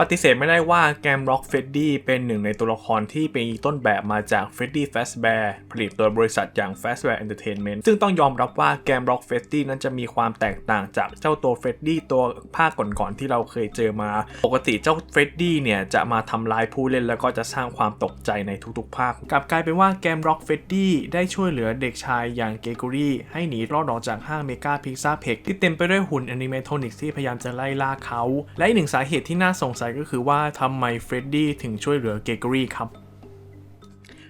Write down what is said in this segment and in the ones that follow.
ปฏิเสธไม่ได้ว่าแกมร็อกเฟดดี้เป็นหนึ่งในตัวละครที่เป็นต้นแบบมาจาก Freddy Fazbear ผลิตโดยบริษัทอย่าง Fazbear Entertainment ซึ่งต้องยอมรับว่าแกมร็อกเฟดดี้นั้นจะมีความแตกต่างจากเจ้าตัวเฟดดี้ตัวภาคก่อนๆที่เราเคยเจอมา ปกติเจ้าเฟดดี้เนี่ยจะมาทำลายผู้เล่นแล้วก็จะสร้างความตกใจในทุกๆ ภาค กลับกลายเป็นว่าแกมร็อกเฟดดี้ได้ช่วยเหลือเด็กชายอย่างเกกอรี่ให้หนีรอดออกจากห้างเมกาพิกซาเพกที่เต็มไปด้วยหุ่นแอนิเมทอนิกส์ที่พยายามจะไล่ล่าเขา และอีกหนึ่งสาเหตุที่น่าสงสัยก็คือว่าทำไมเฟรดดี้ถึงช่วยเหลือเกกอรี่ครับ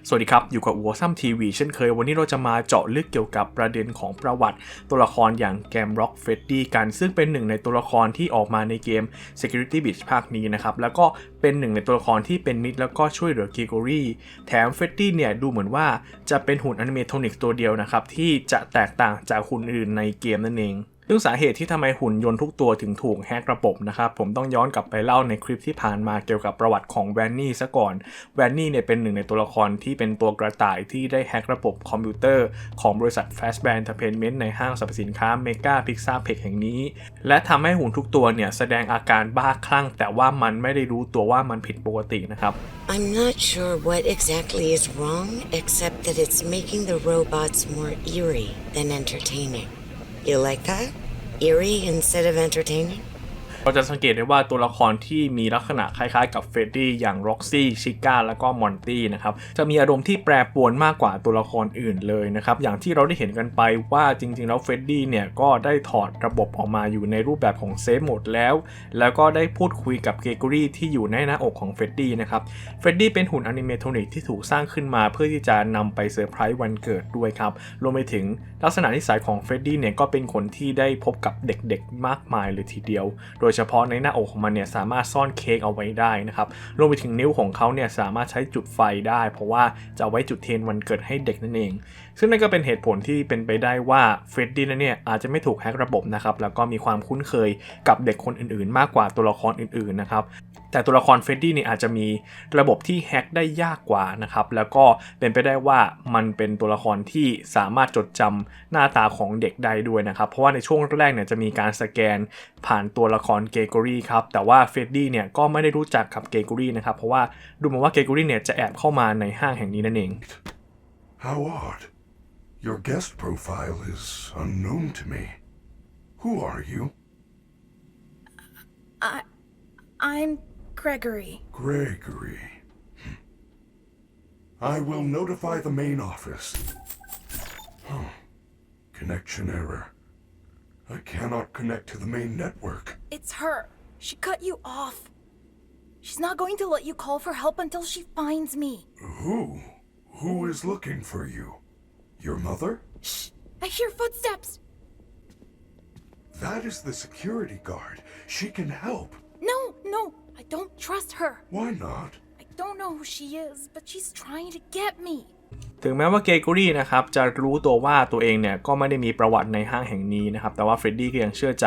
สวัสดีครับ อยู่กับวัวซัมทีวีเช่นเคย วันนี้เราจะมาเจาะลึกเกี่ยวกับประเด็นของประวัติ ตัวละครอย่างแกมร็อกเฟรดดี้กัน ซึ่งเป็นหนึ่งในตัวละครที่ออกมาในเกม Security Beach ภาคนี้นะครับ แล้วก็เป็นหนึ่งในตัวละครที่เป็นมิตรแล้วก็ช่วยเหลือเกกอรี่แถมเฟรดดี้เนี่ยดูเหมือนว่าจะเป็นหุ่นอนิเมทอนิกตัวเดียวนะครับที่จะแตกต่างจากหุ่นอื่นในเกมนั่นเอง ซึ่งสาเหตุที่ทำไมหุ่นยนต์ทุกตัวถึงถูกแฮกระบบนะครับผมต้องย้อนกลับไปเล่าในคลิปที่ผ่านมาเกี่ยวกับประวัติของแวนนี่ซะก่อนแวนนี่เนี่ยเป็นหนึ่งในตัวละครที่เป็นตัวกระต่ายที่ได้แฮกระบบคอมพิวเตอร์ของบริษัท Fastband Entertainment ในห้างสรรพสินค้า Mega Pizza p e x แห่งนี้ และทำให้หุ่นทุกตัวเนี่ยแสดงอาการบ้าคลั่ง แต่ว่ามันไม่ได้รู้ตัวว่ามันผิดปกตินะครับ I'm not sure what exactly is wrong, except that it's making the robots more eerie than entertaining. You like that? Eerie instead of entertaining? เราจะสังเกตได้ว่าตัวละครที่มีลักษณะคล้ายๆ กับเฟรดดี้อย่างร็อกซี่ชิก้าแล้วก็มอนตี้นะครับจะมีอารมณ์ที่แปรปรวนมากกว่าตัวละครอื่นเลยนะครับอย่างที่เราได้เห็นกันไปว่าจริงๆ แล้วเฟรดดี้เนี่ยก็ได้ถอดระบบออกมาอยู่ในรูปแบบของเซฟโหมดแล้ว แล้วก็ได้พูดคุยกับเกกอรี่ที่อยู่ในหน้าอกของเฟรดดี้นะครับเฟรดดี้เป็นหุ่นอนิเมทอนิกที่ถูกสร้างขึ้นมาเพื่อที่จะนำไปเซอร์ไพรส์วันเกิดด้วยครับรวมไปถึงลักษณะนิสัยของเฟรดดี้เนี่ยก็เป็นคนที่ได้พบกับเด็กๆมากมายเลยทีเดียว โดยเฉพาะในหน้าอกของมันเนี่ยสามารถซ่อนเค้กเอาไว้ได้นะครับรวมไปถึงนิ้วของเขาเนี่ยสามารถใช้จุดไฟได้ เพราะว่าจะเอาไว้จุดเทียนวันเกิดให้เด็กนั่นเองซึ่งนั่นก็เป็นเหตุผลที่เป็นไปได้ว่าเฟรดดี้นั้นเนี่ยอาจจะไม่ถูกแฮกระบบนะครับแล้วก็มีความคุ้นเคยกับเด็กคนอื่นๆ มากกว่าตัวละครอื่นๆนะครับแต่ตัวละครเฟรดดี้เนี่ยอาจจะมีระบบที่แฮ็กได้ยากกว่านะครับแล้วก็เป็นไปได้ว่ามันเป็นตัวละครที่สามารถจดจำหน้าตาของเด็กได้ด้วยนะครับเพราะว่าในช่วงแรกเนี่ยจะมีการสแกนผ่านตัวละครเกกอรี่ครับแต่ว่าเฟรดดี้เนี่ยก็ไม่ได้รู้จักกับเกกอรี่นะครับเพราะว่าดูเหมือนว่าเกกอรี่เนี่ยจะแอบเข้ามาในห้างแห่งนี้นั่นเอง How odd. Your guest profile is unknown to me. Who are you? I... I'm Gregory. Gregory. Hmm. I will notify the main office. Huh. Connection error. I cannot connect to the main network. It's her. She cut you off. She's not going to let you call for help until she finds me. Who? Who is looking for you? Your mother? Shh! I hear footsteps. That is the security guard. She can help. No, no, I don't trust her. Why not? I don't know who she is, but she's trying to get me. ถึงแม้ว่าเกกอรี่นะครับจะรู้ตัวว่าตัวเองเนี่ยก็ไม่ได้มีประวัติในห้างแห่งนี้นะครับแต่ว่าเฟรดดี้ก็ยังเชื่อใจ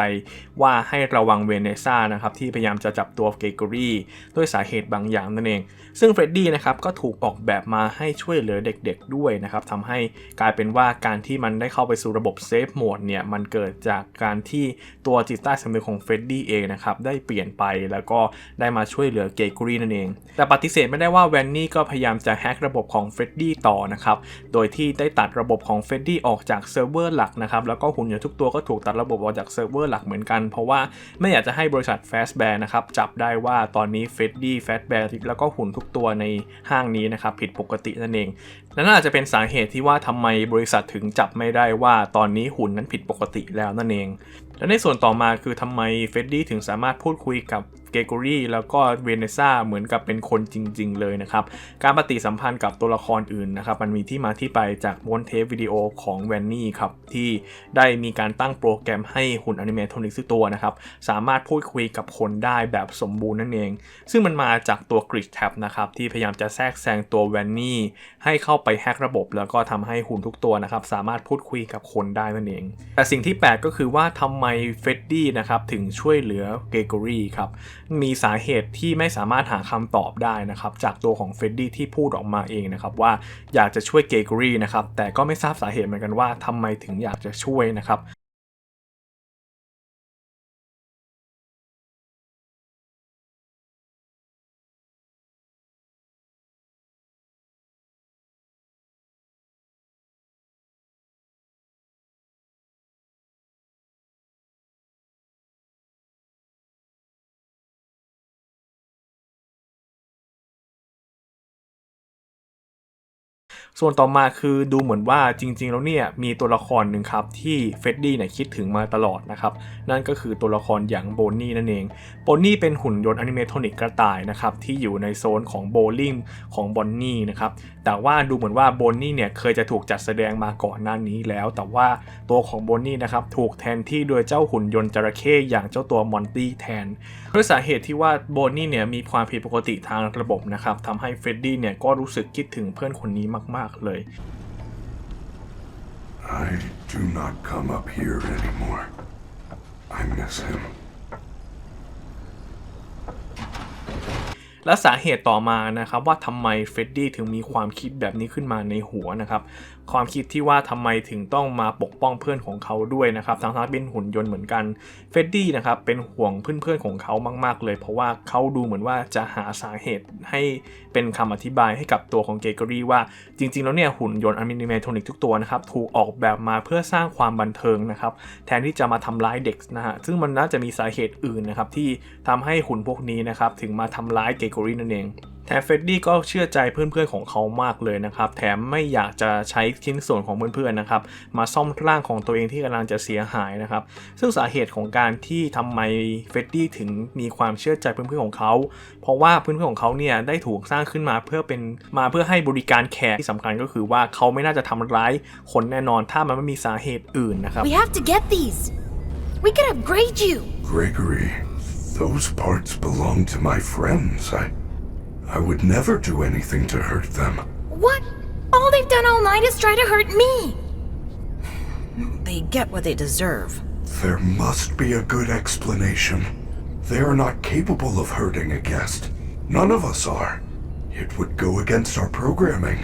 ว่าให้ระวังเวเนซ่านะครับที่พยายามจะจับตัวเกกอรี่ด้วยสาเหตุบางอย่างนั่นเอง ซึ่งเฟรดดี้นะครับก็ถูกออกแบบมาให้ช่วยเหลือเด็กๆด้วยนะครับทำให้กลายเป็นว่าการที่มันได้เข้าไปสู่ระบบเซฟโหมดเนี่ยมันเกิดจากการที่ตัวจิตใต้สำนึกของเฟรดดี้เองนะครับได้เปลี่ยนไปแล้วก็ได้มาช่วยเหลือเกกอรี่นั่นเอง แต่ปฏิเสธไม่ได้ว่าแวนนี่ก็พยายามจะแฮกระบบของเฟรดดี้ต่อนะครับโดยที่ได้ตัดระบบของเฟดดี้ออกจากเซิร์ฟเวอร์หลักนะครับ แล้วก็หุ่นยนต์ทุกตัวก็ถูกตัดระบบออกจากเซิร์ฟเวอร์หลักเหมือนกัน เพราะว่าไม่อยากจะให้บริษัท Fastbear นะครับจับได้ว่าตอนนี้เฟดดี้ Fastbear แล้วก็หุ่นทุกตัวในห้างนี้นะครับผิดปกตินั่นเอง และน่าจะเป็นสาเหตุที่ว่าทำไมบริษัทถึงจับไม่ได้ว่าตอนนี้หุ่นนั้นผิดปกติแล้วนั่นเอง และในส่วนต่อมาคือทำไมเฟดดี้ถึงสามารถพูดคุยกับเกกอรี่แล้วก็เวเนซ่าเหมือนกับเป็นคนจริง ๆ เลยนะครับ การปฏิสัมพันธ์กับตัวละครอื่นนะครับมันมีที่มาที่ไปจากม้วนเทปวิดีโอของแวนนี่ครับที่ได้มีการตั้งโปรแกรมให้หุ่นอนิเมทอนิกส์ตัวนะครับสามารถพูดคุยกับคนได้แบบสมบูรณ์นั่นเอง ซึ่งมันมาจากตัวกริดแท็บนะครับที่พยายามจะแทรกแซงตัวแวนนี่ให้เข้าไปแฮกระบบ แล้วก็ทำให้หุ่นทุกตัวนะครับสามารถพูดคุยกับคนได้นั่นเอง แต่สิ่งที่แปลกก็คือว่าทำไมเฟดดี้นะครับถึงช่วยเหลือเกกอรี่ครับมีสาเหตุที่ไม่สามารถหาคำตอบได้นะครับจากตัวของเฟดดี้ที่พูดออกมาเองนะครับว่าอยากจะช่วยเกกอรี่นะครับแต่ก็ไม่ทราบสาเหตุเหมือนกันว่าทำไมถึงอยากจะช่วยนะครับ ส่วนต่อมาคือดูเหมือนว่าจริง ๆ แล้วเนี่ยมีตัวละครหนึ่งครับที่เฟรดดี้เนี่ยคิดถึงมาตลอดนะครับ นั่นก็คือตัวละครอย่างโบนนี่นั่นเองโบนนี่เป็นหุ่นยนต์อนิเมทอนิกกระต่ายนะครับที่อยู่ในโซนของโบลิ่งของบอนนี่นะครับแต่ว่าดูเหมือนว่าโบนนี่เนี่ยเคยจะถูกจัดแสดงมาก่อนหน้านี้แล้ว แต่ว่าตัวของโบนนี่นะครับถูกแทนที่โดยเจ้าหุ่นยนต์จระเข้อย่างเจ้าตัวมอนตี้แทนด้วยสาเหตุที่ว่าโบนนี่เนี่ยมีความผิดปกติทางระบบนะครับทำให้เฟรดดี้เนี่ยก็รู้สึกคิดถึงเพื่อนคนนี้มากเลย I do not come up here anymore. I miss him. และสาเหตุต่อมานะครับว่าทำไมเฟดดี้ถึงมีความคิดแบบนี้ขึ้นมาในหัวนะครับความคิดที่ว่าทำไมถึงต้องมาปกป้องเพื่อนของเขาด้วยนะครับทั้งๆเป็นหุ่นยนต์เหมือนกันเฟดดี้นะครับเป็นห่วงเพื่อนๆของเขามากๆ เลย เพราะว่าเขาดูเหมือนว่าจะหาสาเหตุให้เป็นคำอธิบายให้กับตัวของเกเกอรี่ว่าจริง ๆ แล้วเนี่ยหุ่นยนต์อนิเมทรอนิกทุกตัวนะครับถูกออกแบบมาเพื่อสร้างความบันเทิงนะครับแทนที่จะมาทำร้ายเด็กนะฮะซึ่งมันน่าจะมีสาเหตุอื่นนะครับที่ทำให้หุ่นพวกนี้นะครับถึงมาทำร้ายเกเกอรี่นั่นเองแถมเฟรดดี้ก็เชื่อใจเพื่อนๆของเขามากเลยนะครับ แถมไม่อยากจะใช้ชิ้นส่วนของเพื่อนๆนะครับ มาซ่อมร่างของตัวเองที่กำลังจะเสียหายนะครับ ซึ่งสาเหตุของการที่ทำไมเฟรดดี้ถึงมีความเชื่อใจเพื่อนๆของเขา เพราะว่าเพื่อนๆของเขาเนี่ยได้ถูกสร้างขึ้นมาเพื่อเป็นมาเพื่อให้บริการแขกที่สำคัญก็คือว่าเขาไม่น่าจะทำร้ายคนแน่นอนถ้ามันไม่มีสาเหตุอื่นนะครับ We have to get these. We could upgrade you. Gregory, those parts belong to my friends. I. I would never do anything to hurt them. What? All they've done all night is try to hurt me. They get what they deserve. There must be a good explanation. They are not capable of hurting a guest. None of us are. It would go against our programming.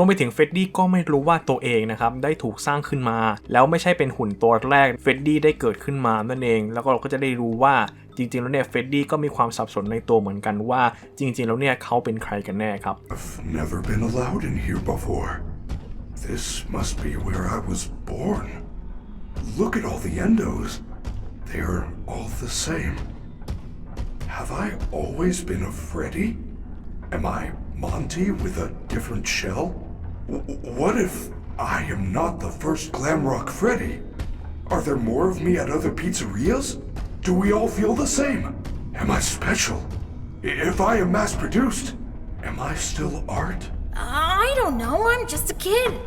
รวมไปถึงเฟดดี้ก็ไม่รู้ว่าตัวเองนะครับได้ถูกสร้างขึ้นมา แล้วไม่ใช่เป็นหุ่นตัวแรกเฟดดี้ได้เกิดขึ้นมานั่นเอง แล้วก็เราก็จะได้รู้ว่าจริงๆ แล้วเนี่ยเฟดดี้ก็มีความสับสนในตัวเหมือนกันว่าจริง ๆ แล้วเนี่ยเขาเป็นใครกันแน่ครับ I've never been allowed in here before. This must be where I was born. Look at all the endos. They are all the same. Have I always been a Freddy? Am I Monty with a different shell? What if I am not the first Glamrock Freddy? Are there more of me at other pizzerias? Do we all feel the same? Am I special? If I am mass produced, am I still art? I don't know. I'm just a kid.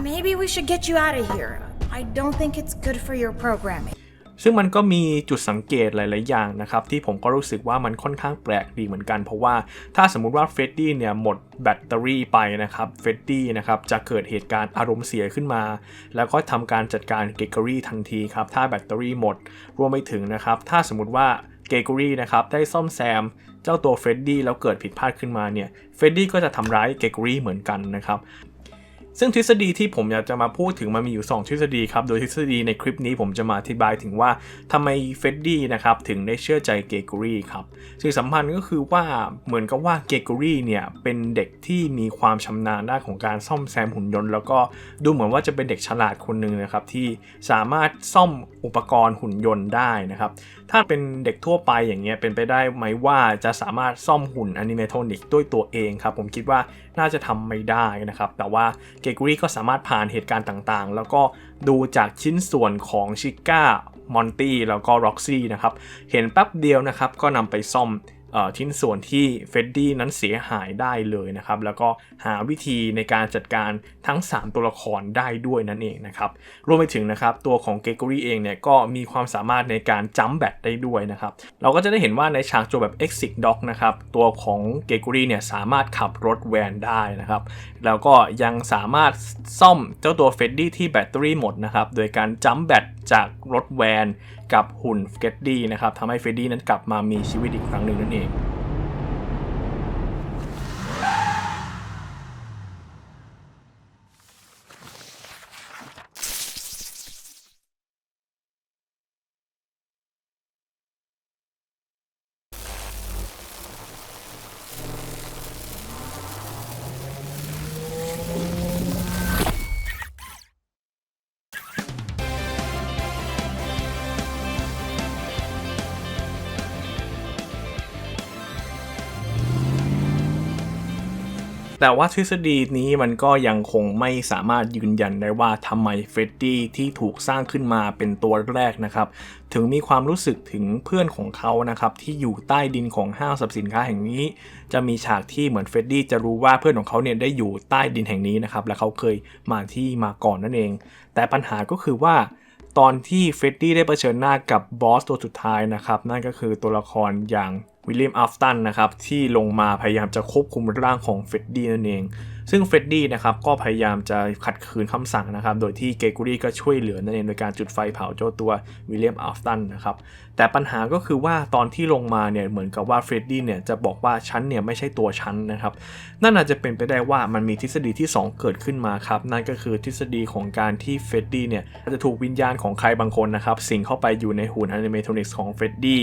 Maybe we should get you out of here. I don't think it's good for your programming. ซึ่งมันก็มีจุดสังเกตหลาย ๆ อย่างนะครับ ที่ผมก็รู้สึกว่ามันค่อนข้างแปลกดีเหมือนกัน เพราะว่าถ้าสมมุติว่าเฟรดดี้เนี่ยหมดแบตเตอรี่ไปนะครับเฟรดดี้นะครับจะเกิดเหตุการณ์อารมณ์เสียขึ้นมา แล้วก็ทำการจัดการเกเกอรี่ทันทีครับ ถ้าแบตเตอรี่หมดรวมไปถึงนะครับ ถ้าสมมติว่าเกเกอรี่นะครับได้ซ่อมแซมเจ้าตัวเฟรดดี้แล้วเกิดผิดพลาดขึ้นมาเนี่ยเฟรดดี้ก็จะทำร้ายเกเกอรี่เหมือนกันนะครับ ซึ่งทฤษฎีที่ผมอยากจะมาพูดถึงมันมีอยู่ 2 ทฤษฎีครับ โดยทฤษฎีในคลิปนี้ผมจะมาอธิบายถึงว่าทำไมเฟดดี้นะครับถึงได้เชื่อใจเกเกอรี่ครับสิ่งสำคัญก็คือว่าเหมือนกับว่าเกเกอรี่เนี่ยเป็นเด็กที่มีความชำนาญด้านของการซ่อมแซมหุ่นยนต์ แล้วก็ดูเหมือนว่าจะเป็นเด็กฉลาดคนหนึ่งนะครับที่สามารถซ่อมอุปกรณ์หุ่นยนต์ได้นะครับ ถ้าเป็นเด็กทั่วไปอย่างเงี้ยเป็นไปได้ไหมว่าจะสามารถซ่อมหุ่นอนิเมทอนิกด้วยตัวเองครับ ผมคิดว่าน่าจะทำไม่ได้นะครับ แต่ว่าเกก o รี่ก็สามารถผ่านเหตุการณ์ต่างๆ แล้วก็ดูจากชิ้นส่วนของชิก้ามอนตี้แล้วก็ร็อกซี่นะครับ เห็นแป๊บเดียวนะครับ ก็นำไปซ่อม ชิ้นส่วนที่เฟดดี้นั้นเสียหายได้เลยนะครับ แล้วก็หาวิธีในการจัดการทั้ง 3 ตัวละครได้ด้วยนั่นเองนะครับรวมไปถึงนะครับตัวของเกเกอรี่เองเนี่ยก็มีความสามารถในการจัมแบตได้ด้วยนะครับ เราก็จะได้เห็นว่าในฉากโจแบบ Exit Dog นะครับตัวของเกเกอรี่เนี่ยสามารถขับรถแวนได้นะครับ แล้วก็ยังสามารถซ่อมเจ้าตัวเฟดดี้ที่แบตเตอรี่หมดนะครับโดยการจัมแบต จากรถแวนกับหุ่นเฟดดี้นะครับทำให้เฟดดี้นั้นกลับมามีชีวิตอีกครั้งหนึ่งนั่นเอง แต่ว่าทฤษฎีนี้มันก็ยังคงไม่สามารถยืนยันได้ว่าทำไมเฟรดดี้ที่ถูกสร้างขึ้นมาเป็นตัวแรกนะครับ ถึงมีความรู้สึกถึงเพื่อนของเขานะครับที่อยู่ใต้ดินของห้างสรรพสินค้าแห่งนี้ จะมีฉากที่เหมือนเฟรดดี้จะรู้ว่าเพื่อนของเขาเนี่ยได้อยู่ใต้ดินแห่งนี้นะครับและเขาเคยมาที่มาก่อนนั่นเอง แต่ปัญหาก็คือว่าตอนที่เฟรดดี้ได้เผชิญหน้ากับบอสตัวสุดท้ายนะครับ นั่นก็คือตัวละครอย่าง วิลเลียมอัฟตันนะครับที่ลงมาพยายามจะควบคุมร่างของเฟดดี้นั่นเอง ซึ่งเฟดดี้นะครับก็พยายามจะขัดขืนคำสั่งนะครับ โดยที่เกกูรี่ก็ช่วยเหลือนั่นเองโดยการจุดไฟเผาเจ้าตัววิลเลียมอัฟตันนะครับ แต่ปัญหาก็คือว่าตอนที่ลงมาเนี่ยเหมือนกับว่าเฟรดดี้เนี่ยจะบอกว่าฉันเนี่ยไม่ใช่ตัวฉันนะครับ นั่นอาจจะเป็นไปได้ว่ามันมีทฤษฎีที่ 2 เกิดขึ้นมาครับ นั่นก็คือทฤษฎีของการที่เฟรดดี้เนี่ยอาจจะถูกวิญญาณของใครบางคนนะครับ สิงเข้าไปอยู่ในหุ่นอนิเมทรอนิกส์ของเฟรดดี้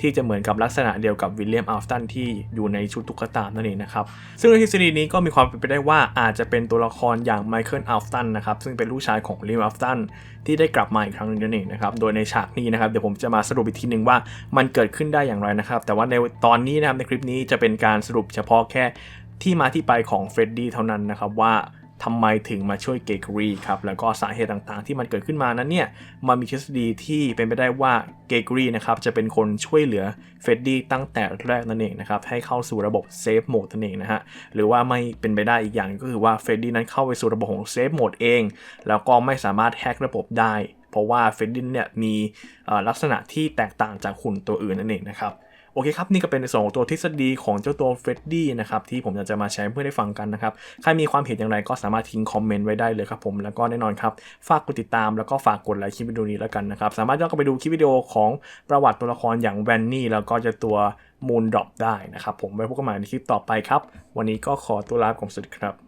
ที่จะเหมือนกับลักษณะเดียวกับวิลเลียมอัลตันที่อยู่ในชุดตุ๊กตานั่นเองนะครับซึ่งในทฤษฎีนี้ก็มีความเป็นไปได้ว่าอาจจะเป็นตัวละครอย่างไมเคิลอัลตันนะครับซึ่งเป็นลูกชายของวิลเลียมอัลตันที่ได้กลับมาอีกครั้งหนึงนั่นเองนะครับโดยในฉากนี้นะครับเดี๋ยวผมจะมาสรุปอีกทีหนึ่งว่ามันเกิดขึ้นได้อย่างไรนะครับ แต่ว่าในตอนนี้นะครับในคลิปนี้จะเป็นการสรุปเฉพาะแค่ที่มาที่ไปของเฟรดดี้เท่านั้นนะครับว่าทำไมถึงมาช่วยเกกรีครับ แล้วก็สาเหตุต่างๆ ที่มันเกิดขึ้นมานั้นเนี่ยมันมีทฤษฎีที่เป็นไปได้ว่าเกกรีนะครับจะเป็นคนช่วยเหลือเฟรดดี้ตั้งแต่แรกนั่นเองนะครับ ให้เข้าสู่ระบบเซฟโหมดนั่นเองนะฮะ หรือว่าไม่เป็นไปได้อีกอย่างก็คือว่าเฟรดดี้นั้นเข้าไปสู่ระบบของเซฟโหมดเอง แล้วก็ไม่สามารถแฮกระบบได้ เพราะว่าเฟดดี้เนี่ยมีลักษณะที่แตกต่างจากหุ่นตัวอื่นนั่นเองนะครับโอเคครับนี่ก็เป็นในส่วนของตัวทฤษฎีของเจ้าตัวเฟรดดี้นะครับที่ผมอยากจะมาแชร์เพื่อได้ฟังกันนะครับใครมีความเห็นอย่างไรก็สามารถทิ้งคอมเมนต์ไว้ได้เลยครับผมแล้วก็แน่นอนครับฝากกดติดตามแล้วก็ฝากกดไลค์คลิปวิดีโอนี้แล้วกันนะครับสามารถย้อนกลับไปดูคลิปวิดีโอของประวัติตัวละครอย่างแวนนี่แล้วก็จะตัวมูนดรอปได้นะครับผมไว้พบกันใหม่ในคลิปต่อไปครับ วันนี้ก็ขอตัวลาไปก่อนสวัสดีครับ